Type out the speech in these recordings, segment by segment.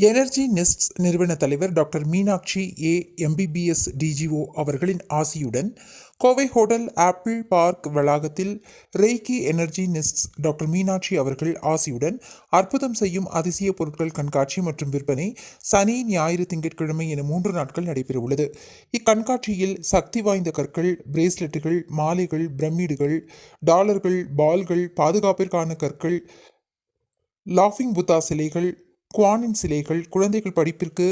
Energy nest நிறுவன தலைவர் doctor Meenakshi A MBBS DGO அவர்களின் ஆசியுடன் கோவை ஹோட்டல் ஆப்பிள் பார்க் வளாகத்தில் reiki energy nest doctor Meenakshi அவர்கள் ஆசியுடன் அற்புதம் செய்யும் அதிசய பொருட்கள் கண்காட்சி மற்றும் விற்பனை சனி ஞாயிறு திங்கட்கிழமை என மூன்று நாட்கள் நடைபெறவுள்ளது. இக்கண்காட்சியில் சக்தி வாய்ந்த கற்கள் பிரேஸ்லெட்டுகள் மாலைகள் பிரமிடுகள் டாலர்கள் பால்கள் பாதுகாப்பிற்கான கற்கள் லாஃபிங் புத்தா சிலைகள் குவானின் சிலைகள் குழந்தைகள் படிப்பிற்கு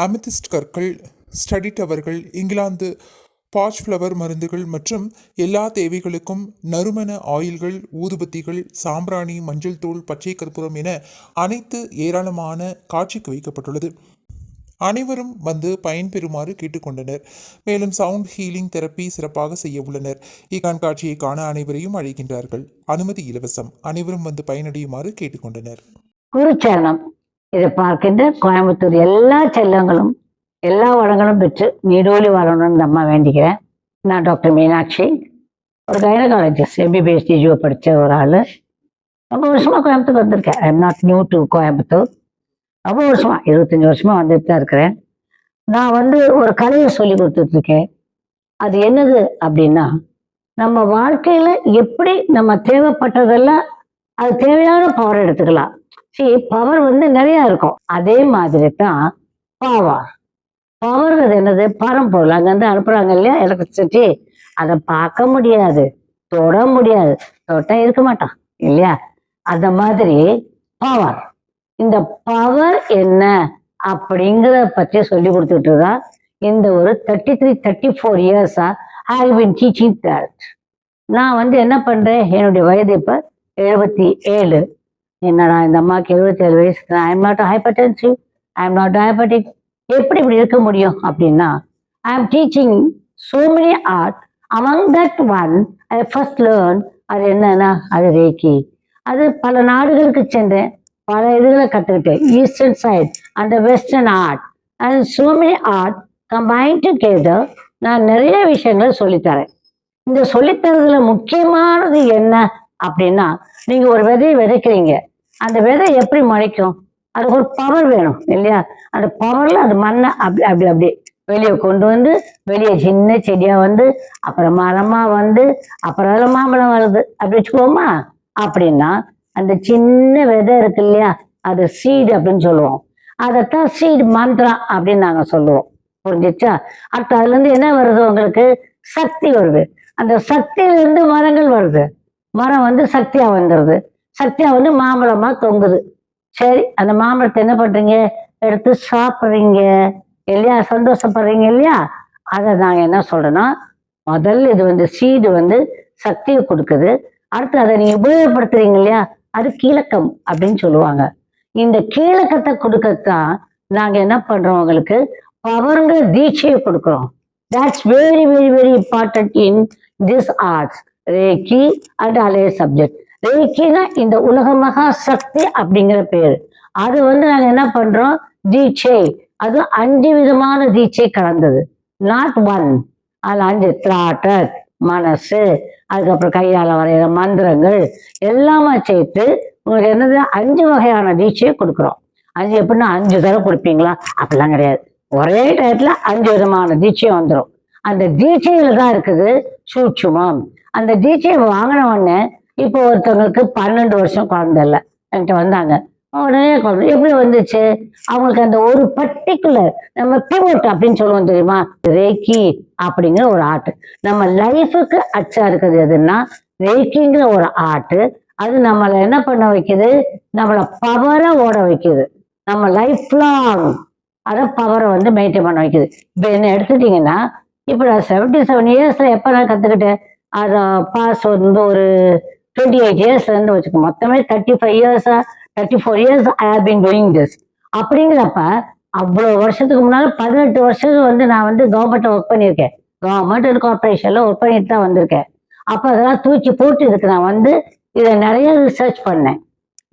அமிதிஸ்ட் கற்கள் ஸ்டடி டவர்கள் இங்கிலாந்து பாச் ஃப்ளவர் மருந்துகள் மற்றும் எல்லா தேவைகளுக்கும் நறுமண ஆயில்கள் ஊதுபத்திகள் சாம்பிராணி மஞ்சள் தூள் பச்சை கற்பூரம் என அனைத்து ஏராளமான காட்சிக்கு வைக்கப்பட்டுள்ளது. அனைவரும் வந்து பயன்பெறுமாறு கேட்டுக்கொண்டனர். மேலும் சவுண்ட் ஹீலிங் தெரப்பி சிறப்பாக செய்ய உள்ளனர். இக்கண்காட்சியை காண அனைவரையும் அழைக்கின்றார்கள். அனுமதி இலவசம். அனைவரும் வந்து பயனடையுமாறு கேட்டுக்கொண்டனர். குருச்சரணம். இதை பார்க்கின்ற கோயம்புத்தூர் எல்லா செல்லங்களும் எல்லா வளங்களும் பெற்று நீடோலி வாழணும்னு இந்த அம்மா வேண்டிக்கிறேன். நான் டாக்டர் மீனாட்சி. ஒரு கைனகாலஜிஸ்ட் எம்பிபிஎஸ் டிஜிஓ படித்த ஒரு ஆள். ரொம்ப வருஷமாக கோயம்புத்தூர் வந்திருக்கேன். I am not new to Coimbatore. ரொம்ப வருஷமாக இருபத்தஞ்சி வருஷமாக வந்துட்டு தான் இருக்கிறேன். நான் வந்து ஒரு கலையை சொல்லி கொடுத்துட்ருக்கேன். அது என்னது அப்படின்னா நம்ம வாழ்க்கையில் எப்படி நம்ம தேவைப்பட்டதெல்லாம் அது தேவையான பவர் எடுத்துக்கலாம். பவர் வந்து நிறைய இருக்கும். அதே மாதிரி தான் பவர் பவர் அது என்னது? பரம்பொருள். அங்கேருந்து அனுப்புறாங்க இல்லையா? எலக்ட்ரிசிட்டி அதை பார்க்க முடியாது. தொட முடியாது. தொட்டா இருக்க மாட்டான் இல்லையா? அந்த மாதிரி பவர் இந்த பவர் என்ன? அப்படிங்கிறத பற்றி சொல்லி கொடுத்துட்டு தான் இந்த ஒரு தேர்ட்டி த்ரீ தேர்ட்டி ஃபோர் இயர்ஸா ஐ பின் டீச்சிங் தட் நான் வந்து என்ன பண்றேன்? என்னுடைய வயது இப்போ எழுபத்தி ஏழு. என்னடா இந்த அம்மாவுக்கு எழுபத்தேழு வயசு I am not hypertensive I am not diabetic எப்படி இப்படி இருக்க முடியும் அப்படின்னா I am teaching so many art among that one I first learn அது என்னன்னா அது ரேக்கி அது பல நாடுகளுக்கு சென்றேன். பல இதுகளை கற்றுக்கிட்டேன் ஈஸ்டர்ன் சைட் அந்த western art and so many art combine together நான் நிறைய விஷயங்கள் சொல்லித்தரேன். இந்த சொல்லித்தரதுல முக்கியமானது என்ன அப்படின்னா நீங்க ஒரு விதையை விதைக்கிறீங்க. அந்த விதை எப்படி முளைக்கும்? அதுக்கு ஒரு பவர் வேணும் இல்லையா? அந்த பவர்ல அது மண்ணை அப்படி அப்படி அப்படி வெளியே கொண்டு வந்து வெளியே சின்ன செடியா வந்து அப்புறம் மரமா வந்து அப்புறம் அதில் மாம்பழம் வருது. அப்படி வச்சுக்கோமா அப்படின்னா அந்த சின்ன விதை இருக்கு இல்லையா? அது சீடு அப்படின்னு சொல்லுவோம். அதைத்தான் சீடு மந்த்ரா அப்படின்னு நாங்கள் சொல்லுவோம். புரிஞ்சிச்சா? அடுத்து அதுல இருந்து என்ன வருது உங்களுக்கு? சக்தி வருது. அந்த சக்தியிலிருந்து மரங்கள் வருது. மரம் வந்து சக்தியா வந்துடுது சக்தியா வந்து மாம்பழமா தொங்குது. சரி அந்த மாம்பழத்தை என்ன பண்றீங்க? எடுத்து சாப்பிட்றீங்க இல்லையா? சந்தோஷப்படுறீங்க இல்லையா? அதை நாங்க என்ன சொல்றேன்னா முதல்ல இது வந்து சீடு வந்து சக்தியை கொடுக்குது. அடுத்து அதை நீங்க உபயோகப்படுத்துறீங்க இல்லையா? அது கீழக்கம் அப்படின்னு சொல்லுவாங்க. இந்த கீழக்கத்தை கொடுக்கத்தான் நாங்க என்ன பண்றோம் உங்களுக்கு? பவருங்க தீட்சையை கொடுக்குறோம். That's very very very important in this arts reiki and அலைய சப்ஜெக்ட் ரேக்கினா இந்த உலக மகா சக்தி அப்படிங்கிற பேர். அது வந்து நாங்க என்ன பண்றோம்? தீட்சை அது அஞ்சு விதமான தீட்சை கலந்தது. நாட் ஒன் அதுல அஞ்சு திராட்டர் மனசு அதுக்கப்புறம் கையால வரைகிற மந்திரங்கள் எல்லாமே சேர்த்து உங்களுக்கு என்னது? அஞ்சு வகையான தீட்சையை கொடுக்குறோம். அஞ்சு எப்படின்னா அஞ்சு தடவை கொடுப்பீங்களா? அப்படிலாம் கிடையாது. ஒரே டயத்துல அஞ்சு விதமான தீட்சை வந்துடும் அந்த தீட்சையில தான் இருக்குது சூட்சுமம். அந்த தீட்சையை வாங்கின உடனே இப்போ ஒருத்தவங்களுக்கு பன்னெண்டு வருஷம் குழந்தை இல்லை. என்கிட்ட வந்தாங்க. உடனே குழந்தை எப்படி வந்துச்சு? அவங்களுக்கு அந்த ஒரு பர்டிகுலர் நம்ம பிவோட் அப்படின்னு சொல்லுவோம் தெரியுமா? ரேக்கி அப்படிங்கிற ஒரு ஆர்ட் நம்ம லைஃபுக்கு அச்சா இருக்குது எதுன்னா ரேக்கிங்கிற ஒரு ஆர்ட் அது நம்மளை என்ன பண்ண வைக்குது? நம்மளை பவரை ஓட வைக்குது. நம்ம லைஃப் லாங் அதை பவரை வந்து மெயின்டைன் பண்ண வைக்குது. இப்போ என்ன எடுத்துட்டீங்கன்னா இப்போ நான் செவன்டி செவன் இயர்ஸ்ல எப்போ நான் கற்றுக்கிட்டேன் அதை பாஸ் வந்து ஒரு டுவெண்ட்டி எயிட் இயர்ஸ்லேருந்து வச்சுக்கோ மொத்தமே தேர்ட்டி ஃபைவ் இயர்ஸா thirty four years I have been doing this அப்படிங்கிறப்ப அவ்வளோ வருஷத்துக்கு முன்னால் பதினெட்டு வருஷத்துக்கு வந்து நான் வந்து கவர்மெண்ட்டை ஒர்க் பண்ணியிருக்கேன். கவர்மெண்ட் கார்பரேஷனில் ஒர்க் பண்ணிட்டு தான் வந்திருக்கேன். அப்போ அதெல்லாம் தூக்கி போட்டு இதுக்கு நான் வந்து இதை நிறைய ரிசர்ச் பண்ணேன்.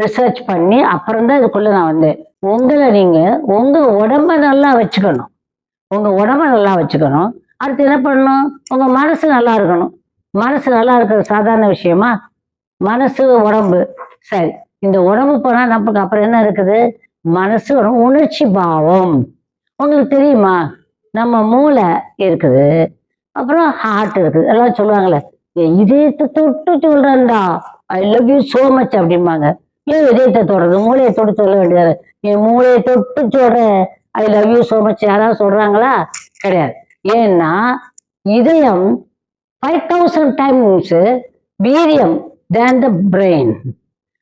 ரிசர்ச் பண்ணி அப்புறம் தான் இதுக்குள்ளே நான் வந்தேன். உங்களை நீங்கள் உங்கள் உடம்ப நல்லா வச்சுக்கணும். உங்கள் உடம்ப நல்லா வச்சுக்கணும். அடுத்து என்ன பண்ணணும்? உங்கள் மனசு நல்லா இருக்கணும். மனசு நல்லா இருக்கிறது சாதாரண விஷயமா? மனசு உடம்பு. சரி இந்த உடம்பு போனால் நமக்கு அப்புறம் என்ன இருக்குது? மனசு வரும் உணர்ச்சி பாவம். உங்களுக்கு தெரியுமா? நம்ம மூளை இருக்குது. அப்புறம் ஹார்ட் இருக்குது. எல்லாம் சொல்லுவாங்களே இதயத்தை தொட்டு சொல்றேன்டா. I love you so much அப்படிம்பாங்க. ஏன் இதயத்தை தொடுறது? மூளையை தொட்டு சொல்ல வேண்டியது என் மூளையை தொட்டு சொல்றேன் I love you so much யாராவது சொல்றாங்களா? கிடையாது. ஏன்னா இதயம் ஃபைவ் தௌசண்ட் டைம்ஸ் வீரியம் தேன் த பிரெயின்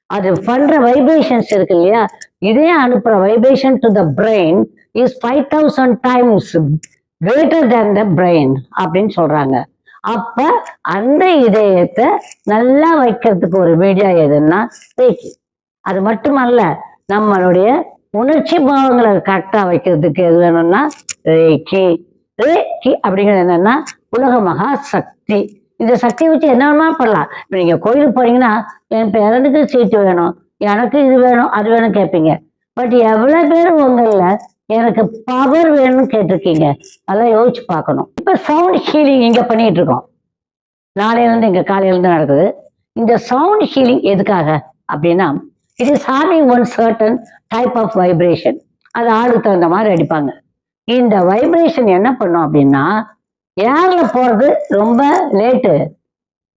அது பண்ற வைப்ரேஷன்ஸ் இருக்கு இல்லையா? இதயம் அனுப்புற vibration to the brain is five thousand times greater than the brain அப்படின்னு சொல்றாங்க. அப்ப அந்த இதயத்தை நல்லா வைக்கிறதுக்கு ஒரு மீடியா எதுன்னா பேச்சு. அது மட்டுமல்ல நம்மளுடைய உணர்ச்சி பாவங்களை கரெக்டா வைக்கிறதுக்கு எது வேணும்னா ரேக்கி ரேக்கி அப்படிங்கிறது என்னன்னா உலக மகா சக்தி இந்த சக்தியை வச்சு என்ன வேணுமா பண்ணலாம். இப்போ நீங்க கோயிலுக்கு போனீங்கன்னா என் பேரனுக்கு சீட்டு வேணும் எனக்கு இது வேணும் அது வேணும் கேட்பீங்க. பட் எவ்வளவு பேர் உங்கள எனக்கு பவர் வேணும்னு கேட்டிருக்கீங்க? அதெல்லாம் யோசிச்சு பார்க்கணும். இப்போ சவுண்ட் ஹீலிங் இங்க பண்ணிட்டு இருக்கோம். நாளையில இருந்து இங்க காலையில இருந்து நடக்குது. இந்த சவுண்ட் ஹீலிங் எதுக்காக? அப்படின்னா it is having one certain type of vibration அது ஆளுக்கு தகுந்த மாதிரி அடிப்பாங்க. இந்த வைப்ரேஷன் என்ன பண்ணும் அப்படின்னா ஏர்ல போறது ரொம்ப லேட்டு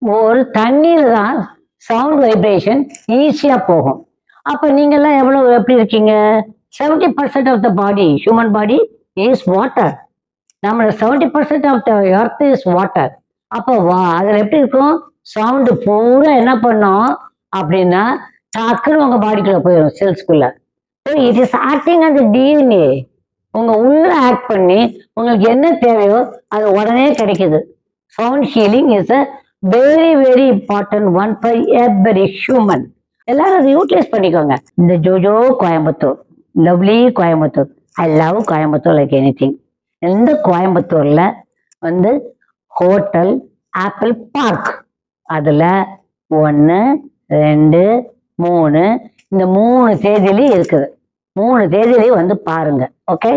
ஒரு தண்ணீர் தான் சவுண்ட் வைப்ரேஷன் ஈஸியா போகும். அப்ப நீங்கெல்லாம் எவ்வளவு எப்படி இருக்கீங்க? Seventy percent of the body human body is water நம்ம seventy percent of the earth is water அப்போ வா அதில் எப்படி இருக்கும்? சவுண்டு பூரா என்ன பண்ணும்? அப்படின்னா டக்குன்னு உங்க பாடிக்குள்ள போயிடும் செல்ஸ்குள்ள இட் இஸ் ஆக்டிங் அந்த டிஎன்ஏ உங்க உள்ள ஆக்ட் பண்ணி உங்களுக்கு என்ன தேவையோ அது உடனே கிடைக்குது. Sound healing is a very very important one for every human எல்லாரும் அதை யூட்டிலைஸ் பண்ணிக்கோங்க. இந்த ஜோஜோ Coimbatore lovely Coimbatore. I love Coimbatore like anything இந்த கோயம்புத்தூர்ல வந்து ஹோட்டல் ஆப்பிள் பார்க் அதில் ஒன்று ரெண்டு மூணு இந்த மூணு தேதியிலையும் இருக்குது. மூணு தேதியிலையும் வந்து பாருங்க ஓகே